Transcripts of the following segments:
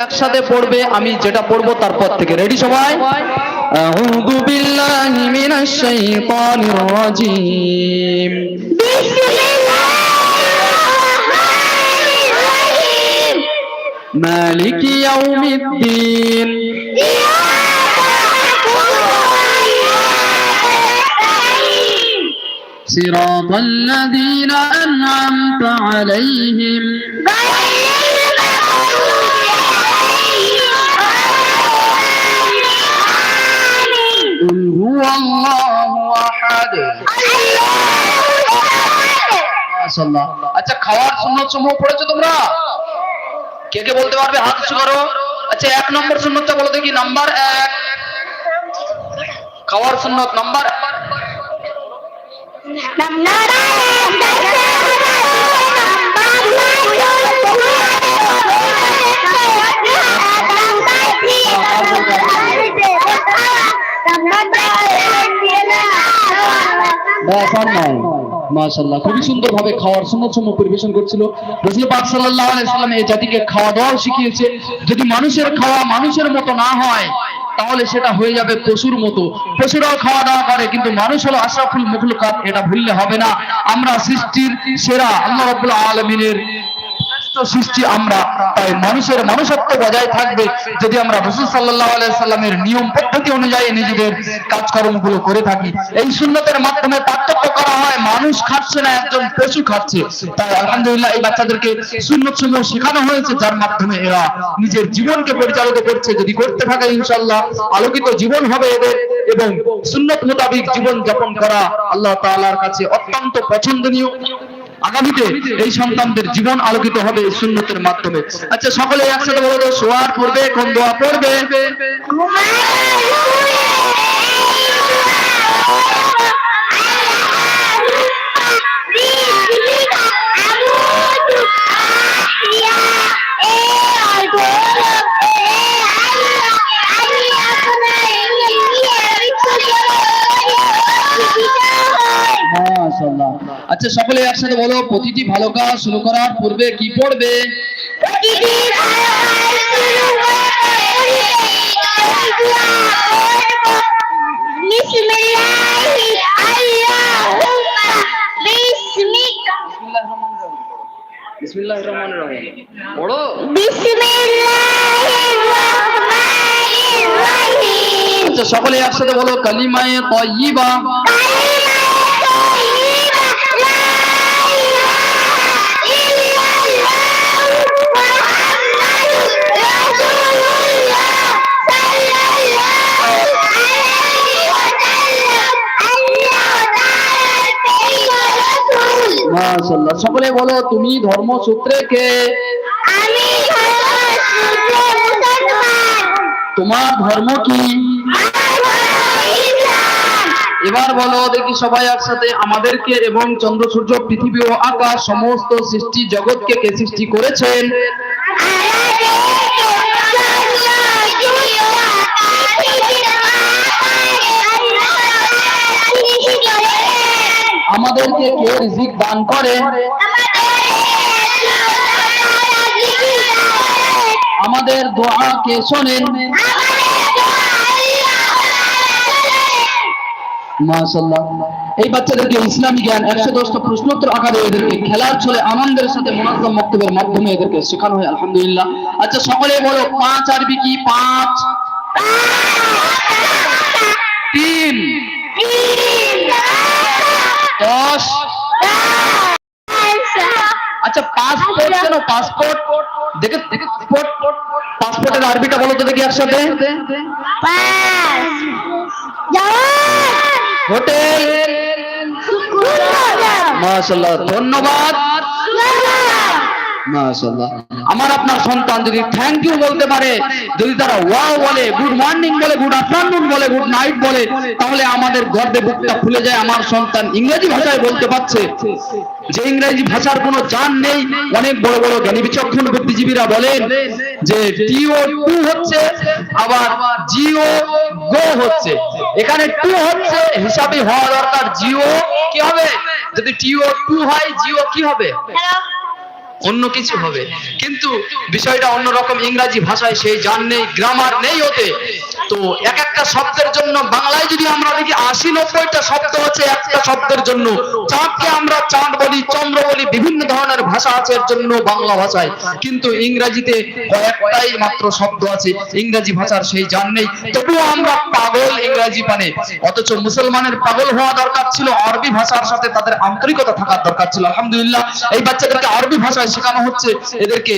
একসাথে পড়বে আমি যেটা পড়বো তারপর থেকে রেডি সবাই আউযু বিল্লাহি মিনাশ শাইতানির রাজিম মালিকি ইয়াউমিদ্দিন صراط الذين أنعمت عليهم قل আচ্ছা খাওয়ার সুন্নত সমূহ পড়েছো তোমরা? কে কে বলতে পারবে? হাত উঁচু করো। আচ্ছা এক নম্বর সুন্নতটা বলো দেখি। নাম্বার এক। খাওয়ার সুন্নত নাম্বার? যদি মানুষের খাওয়া মানুষের মতো না হয়, তাহলে সেটা হয়ে যাবে পশুর মতো। পশুরাও খাওয়া দাওয়া করে, কিন্তু মানুষ হলো আশরাফুল মুখলুকাত, এটা ভুললে হবে না। আমরা সৃষ্টির সেরা, আল্লাহ আলামিনের শ্রেষ্ঠ সৃষ্টি আমরা, তাই মানুষের মনুষ্যত্ব বজায় থাকবে যদি আমরা রসুল সাল্লাহ সাল্লামের নিয়ম পদ্ধতি অনুযায়ী নিজেদের কাজকর্মগুলো করে থাকি। এই সুন্নতের মাধ্যমে পার্থক্য করা হয়, মানুষ খাচ্ছে না, একজন পশু খাচ্ছে। তাই আলহামদুলিল্লাহ এই বাচ্চাদেরকে সুন্নত সমূহ শেখানো হয়েছে, যার মাধ্যমে এরা নিজের জীবনকে পরিচালিত করছে। যদি করতে থাকে ইনশাল্লাহ আলোকিত জীবন হবে এদের এবং সুন্নত মোতাবিক জীবন যাপন করা আল্লাহ তাআলার কাছে অত্যন্ত পছন্দনীয়। আগামীতে এই সন্তানদের জীবন আলোকিত হবে এই সুন্নতের মাধ্যমে। আচ্ছা সকলে একসাথে বলো শোয়ার পড়বে? কোন দোয়া পড়বে? আচ্ছা সকলে একসাথে বলো প্রতিটি ভালো কাজ শুরু করার পূর্বে কি পড়বে? বিসমিল্লাহির রহমানির রহিম পড়ো আচ্ছা সকলে একসাথে বলো কালিমায়ে তাইয়্যিবা মাশাআল্লাহ সকলে বলো তুমি ধর্মসূত্রে কে? আমি ধর্মসূত্রে মুসলমান। তোমার ধর্ম কি? এবার বলো দেখি সবাই একসাথে আমাদেরকে এবং চন্দ্র সূর্য পৃথিবী ও আকাশ সমস্ত সৃষ্টি জগৎকে কে সৃষ্টি করেছেন? আমাদেরকে কে রিজিক দান করে? আমাদের দোয়া কে শোনেন? এই বাচ্চাদেরকে ইসলামী জ্ঞান একশো দশটা প্রশ্নোত্তর আকারে এদেরকে খেলার ছলে আনন্দের সাথে মোনাজ্জম বক্তব্যের মাধ্যমে এদেরকে শেখানো হয় আলহামদুলিল্লাহ। আচ্ছা সকলে বলো পাঁচ আরবি কি? পাঁচ। তিন। দশ। আচ্ছা পাসপোর্ট কেন পাসপোর্ট দেখে দেখে পাসপোর্ট পাসপোর্টের আরবিটা বলো তো দেখি একসাথে। হোটেল। ধন্যবাদ। আমার আপনার সন্তান যদি থ্যাংক ইউ বলতে পারে যদি তারা ওয়াও বলে গুড মর্নিং বলে গুড আফটারনুন বলে গুড নাইট বলে তাহলে আমাদের গর্বে বুকটা খুলে যায় আমার সন্তান ইংরেজি ভাষায় বলতে পারছে। যে ইংরেজি ভাষার কোনো জান নেই অনেক বড় বড় জ্ঞানী বিচক্ষণ বুদ্ধিজীবীরা বলেন যে টিও টু হচ্ছে আবার জিও গো হচ্ছে। এখানে টু হচ্ছে হিসাবে হওয়া দরকার জিও কি হবে? যদি টিও টু হয় জিও কি হবে? অন্য কিছু হবে। কিন্তু বিষয়টা অন্যরকম ইংরাজি ভাষায় সেই জান নেই গ্রামার নেই ওতে। তো এক একটা শব্দের জন্য বাংলায় যদি আমরা দেখি, আশি নব্বইটা শব্দ আছে একটা শব্দের জন্য। চাঁদকে আমরা চাঁদ বলি, চন্দ্র বলি, বিভিন্ন ধরনের ভাষা আছে এর জন্য বাংলা ভাষায়। কিন্তু ইংরাজিতে কয়েকটাই মাত্র শব্দ আছে, ইংরাজি ভাষার সেই জান নেই। তবুও আমরা পাগল ইংরাজি পানে অথচ মুসলমানের পাগল হওয়া দরকার ছিল, আরবি ভাষার সাথে তাদের আন্তরিকতা থাকার দরকার ছিল। আলহামদুলিল্লাহ, এই বাচ্চাদেরকে আরবি ভাষায় শেখানো হচ্ছে? এদেরকে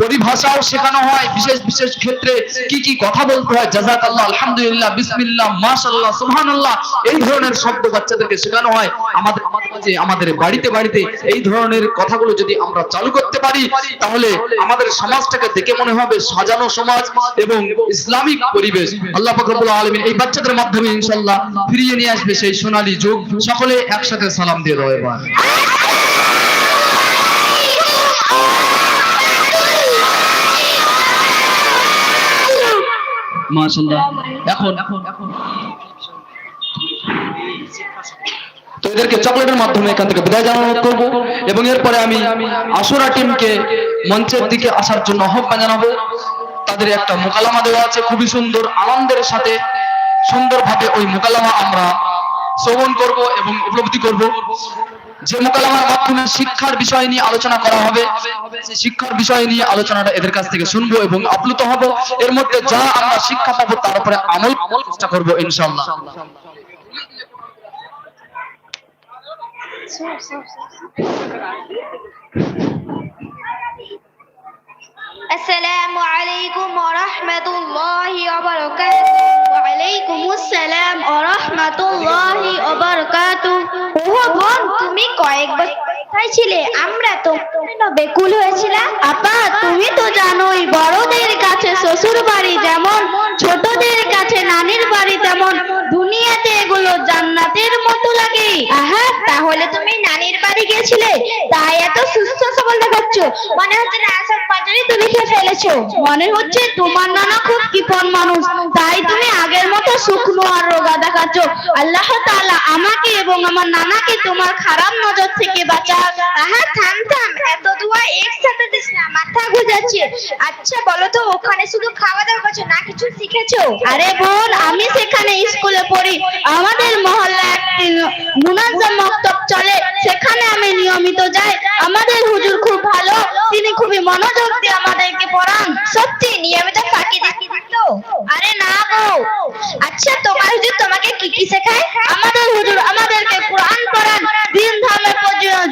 পরিভাষাও শেখানো হয়, বিশেষ বিশেষ ক্ষেত্রে কি কি কথা বলতে হয়? জাজাকাল্লাহ আলহামদুলিল্লাহ, বিসমিল্লাহ, মাশাআল্লাহ, সুবহানাল্লাহ, এই ধরনের শব্দ বাচ্চাদেরকে শেখানো হয়। আমাদের মাঝে, আমাদের বাড়িতে বাড়িতে এই ধরনের কথাগুলো যদি আমরা চালু করতে পারি, তাহলে আমাদের সমাজটাকে দেখে মনে হবে সাজানো সমাজ এবং ইসলামিক পরিবেশ। আল্লাহ রব্বুল আলামিন এই বাচ্চাদের মাধ্যমে ইনশাল্লাহ ফিরিয়ে নিয়ে আসবে সেই সোনালী যুগ। সকলে একসাথে সালাম দিয়ে দাও এখন তো এদেরকে চকলেটের মাধ্যমে এখান থেকে বিদায় জানানো করব এবং এরপরে আমি আসুরা টিমকে মঞ্চের দিকে আসার জন্য আহ্বান জানাব। তাদের একটা মোকালামা দেওয়া আছে, খুবই সুন্দর, আনন্দের সাথে সুন্দরভাবে ওই মোকালামা আমরা শ্রবণ করব এবং উপলব্ধি করব। যে মোকালামার মাধ্যমে শিক্ষার বিষয় নিয়ে আলোচনা করা হবে, সেই শিক্ষার বিষয় নিয়ে আলোচনাটা এদের কাছ থেকে শুনব এবং আপ্লুত হব। এর মধ্যে যা আমরা শিক্ষা পাবো তার উপরে আমল চেষ্টা করব ইনশাআল্লাহ। السلام عليكم ورحمة الله وبركاته وعليكم السلام ورحمة الله وبركاته ও বোন তুমি কয়েক বছর কোথায় ছিলে, আমরা তো বেকুল হয়েছিলাম। আপা, তুমি তো জানোই, বড়দের কাছে শ্বশুর বাড়ি যেমন, ছোটদের কাছে নানির বাড়ি তেমন। দুনিয়াতে এগুলো জান্নাতের মতো লাগে। আহা, তাহলে তুমি নানির বাড়ি গিয়েছিলে? তাই এত সুস্থ সবল দেখাচ্ছ মনে হচ্ছে না আসল পাজারি তুমি খেয়ে ফেলেছো। মনে হচ্ছে তোমার নানা খুব কিপন মানুষ। তাই তুমি আগের মতো শুকনো আর রোগা দেখাচ্ছ। আল্লাহ তাআলা আমাকে এবং আমার নানাকে তোমার খারাপ নজর থেকে বাঁচা আহা থাম থাম। এত দোয়া একসাথে দিস না মাথা গুজাচ্ছে আচ্ছা বলো তো ওখানে শুধু খাওয়া দাওয়া করছ না কিছু শিখেছো? আরে বোন আমি সেখানে স্কুলে পড়ি। আমাদের মহল্লা একটি মুনাজ্জাম মক্তব চলে। সেখানে আমি নিয়মিত যাই। আমাদের হুজুর খুব ভালো। তিনি খুবই মনোযোগ দিয়ে আমাদেরকে পড়ান। সত্যি? নিয়মিত ফাঁকি দেখি দিত? আরে না গো। আচ্ছা তোমার হুজুর তোমাকে কি কি শেখায়? আমাদের হুজুর আমাদেরকে কোরআন পড়ান। দিন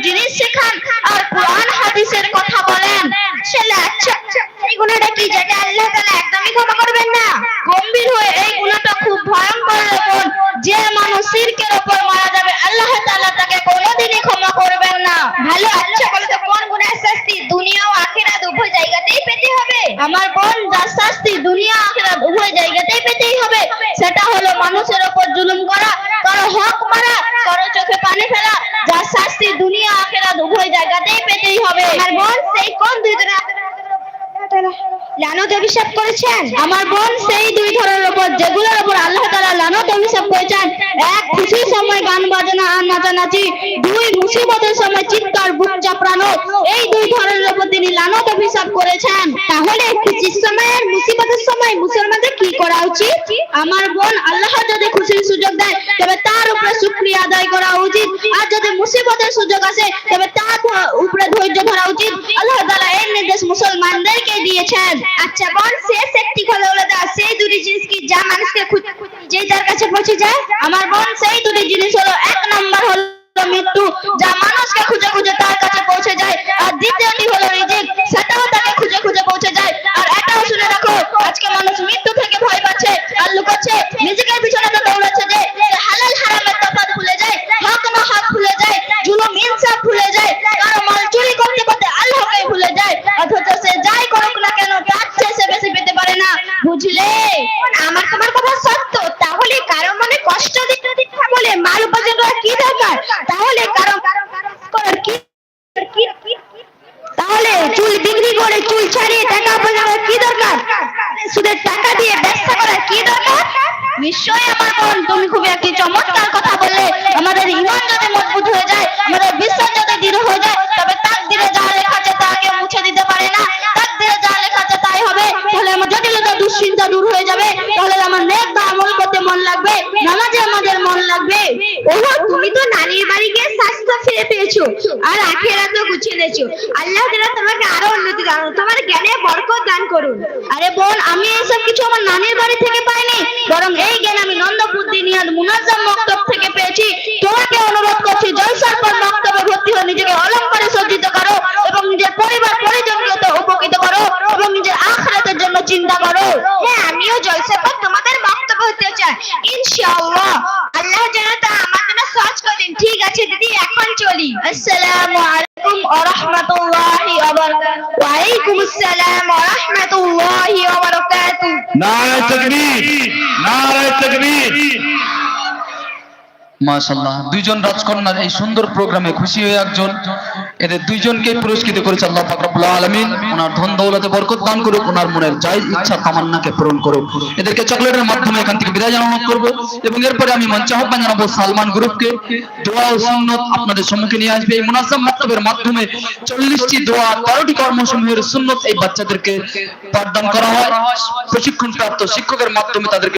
জিনিস শেখান আর কোরআন, হাদিসের কথা বলেন আচ্ছা এই গুণাটা কি যেটা আল্লাহ তাআলা একদমই ক্ষমা করবেন না? গম্ভীর হয়ে এই গুণাটা খুব ভয়ঙ্কর লক্ষণ যে মানুষ শিরকের উপর মারা যাবে, আল্লাহ তাআলা তাকে কোনোদিনই ক্ষমা করবেন না। ভালো আচ্ছা বলো কোন গুণের শাস্তি দুনিয়া ও আখিরাত উভয় জায়গাতেই পেতে হবে? আমার বোন, যার শাস্তি দুনিয়া আখিরাত উভয় জায়গাতেই পেতেই হবে, সেটা হলো মানুষের উপর জুলুম করা, কারও হক মারা, কারও চোখে পানি ফেলা। যার শাস্তি উভয় জায়গাতেই পেতেই হবে আমার বোন সেই কোন দুই ধরনের লানত অভিশাপ করেছেন? আমার বোন সেই দুই ধরনের উপর যেগুলোর উপর আল্লাহ তাআলা লানত অভিশাপ করেছেন, এক খুশির সময় গান বাজনা আর নাচানাচি, দুই মুসিবতের সময় চিৎকার বুক চাপড়ানো এই দুই ধরনের উপর তিনি লানত অভিশাপ করেছেন। তাহলে খুশির সময় আর মুসিবতের সময় মুসলমানদের কি করা উচিত? আমার বোন আল্লাহ যদি খুশির সুযোগ দেয়, তবে তার উপরে শুকরিয়া আদায় করা উচিত। আর যদি মুসিবতের সুযোগ আসে, তবে তার উপরে ধৈর্য ধরা উচিত। আল্লাহ তাআলা এই নির্দেশ মুসলমানদেরকে দিয়েছেন। আচ্ছা বল শেষ একটি কথা বলে দাও। সেই দুটি জিনিস কি যা মানুষকে খুঁজে যেই তার কাছে পৌঁছে যায়? আমার বোন সেই দুটি জিনিস হলো, এক নম্বর হলো মৃত্যু, যা মানুষকে খুঁজে খুঁজে তার কাছে পৌঁছে যায়। আর দ্বিতীয়টি হলো রিজিক, সেটাও তাকে খুঁজে খুঁজে পৌঁছে যায়। আর এটাও শুনে রাখো, আজকে মানুষ মৃত্যু থেকে ভয় পাচ্ছে আর লুকাচ্ছে। নিজেকে পিছনে তো দৌড়াচ্ছে যে সে হালাল হারামের তফাৎ ভুলে যায় হক না হক ভুলে যায় জুলুম ইনসাফ ভুলে যায় কারও মাল চুরি করতে করতে আল্লাহকে ভুলে যায় অথচ সে যাই করুক না কেন তার চেয়ে সে বেশি পেতে পারে না বুঝলে আমার তোমার কথা সত্য তাহলে কারও মনে কষ্ট দিতে দিতে বলে মাল উপার্জন করার কি দরকার তাহলে কারও করার কি তাহলে চুল বিক্রি করে চুল ছাড়িয়ে টাকা উপার্জন করার কি দরকার সুদের টাকা দিয়ে ব্যবসা করার কি দরকার নিশ্চয়ই আমার বোন তুমি খুবই একটি চমৎকার কথা বললে আমাদের ইমান যদি মজবুত হয়ে যায় আমাদের বিশ্বাস যদি দৃঢ় হয়ে যায় তবে তার দিনে যা লেখা আছে তাকে ফিরে পেয়েছ। আর আখেরাতও গুছিয়ে নিয়েছো আল্লাহ তাআলা তোমাকে আরও উন্নতি দান তোমার জ্ঞানে বরকত দান করুন। আরে বোন, আমি এইসব কিছু আমার নানির বাড়ি থেকে পাইনি। বরং এই জ্ঞান আমি নন্দপুর দিনিয়ার মুনাজ্জাম মক্তব থেকে পেয়েছি। তোমাকে অনুরোধ করছি জলসার পর মক্তবে ভর্তি হয়ে নিজেকে অলঙ্কারে সজ্জিত করো এবং নিজের পরিবার পরিজনকে তো উপকৃত করো এবং নিজের আখরাতের জন্য চিন্তা করো। হ্যাঁ আমিও জলসার পর তোমাদের বক্তব্য হতে চাই। ইনশাআল্লাহ। আল্লাহ যেন তা আমার জন্য সহজ করে দিন ঠিক আছে, দিদি, এখন চলি। আসসালামু আলাইকুম ওয়া রাহমাতুল্লাহি ওয়া বারাকাতুহু ওয়া আলাইকুম আসসালাম ওয়া রাহমাতুল্লাহি ওয়া বারাকাতুহু নারায় তাকবীর, নারায় তকবীর। মাশাআল্লাহ। দুইজন রাজকন্যার এই সুন্দর প্রোগ্রামে খুশি হয়ে একজন, এদের দুইজনকে পুরস্কৃত করেছে আল্লাহ পাক রব্বুল আলামিন। ওনার ধন দৌলতে বরকত দান করুক, ওনার মনের যাই ইচ্ছা তামান্নাকে পূরণ করুক। এদেরকে চকলেটের মাধ্যমে এখান থেকে বিদায় জানানো করব এবং এরপরে আমি মঞ্চে আহ্বান জানাব সালমান গ্রুপকে। দোয়া ও সুন্নত আপনাদের সম্মুখে নিয়ে আসবে। এই মুনাজ্জাম মাকতাবের মাধ্যমে চল্লিশটি দোয়া তেরোটি কর্মসমূহের সুন্নত এই বাচ্চাদেরকে পাঠদান করা হয়। প্রশিক্ষণ প্রাপ্ত শিক্ষকের মাধ্যমে তাদেরকে